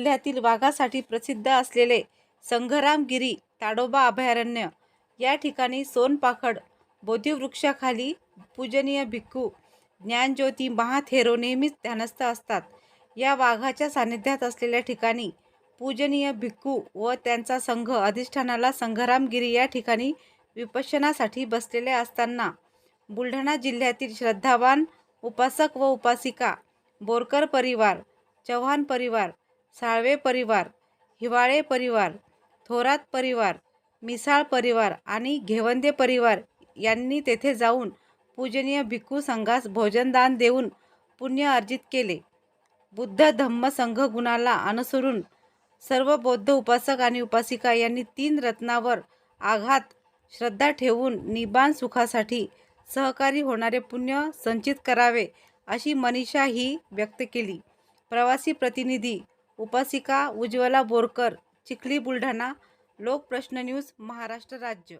जिल्ह्यातील वाघासाठी प्रसिद्ध असलेले संघरामगिरी ताडोबा अभयारण्य. या ठिकाणी सोनपाखड बोधिवृक्षाखाली पूजनीय भिक्खू ज्ञानज्योती महाथेरो नेहमीच ध्यानस्थ असतात. या वाघाच्या सानिध्यात असलेल्या ठिकाणी पूजनीय भिक्खू व त्यांचा संघ अधिष्ठानाला संघरामगिरी या ठिकाणी विपशनासाठी बसलेले असताना बुलढाणा जिल्ह्यातील श्रद्धावान उपासक व उपासिका बोरकर परिवार चव्हाण परिवार साळवे परिवार हिवाळे परिवार थोरात परिवार मिसाळ परिवार आणि घेवंदे परिवार यांनी तेथे जाऊन पूजनीय भिक्खू संघास भोजनदान देऊन पुण्य अर्जित केले. बुद्ध धम्म संघ गुणाला अनुसरून सर्व बौद्ध उपासक आणि उपासिका यांनी तीन रत्नावर आघात श्रद्धा ठेवून निबान सुखासाठी सहकारी होणारे पुण्य संचित करावे अशी मनीषा ही व्यक्त केली. प्रवासी प्रतिनिधी उपासिका उज्ज्वला बोरकर चिखली बुलढाणा लोकप्रश्न न्यूज महाराष्ट्र राज्य.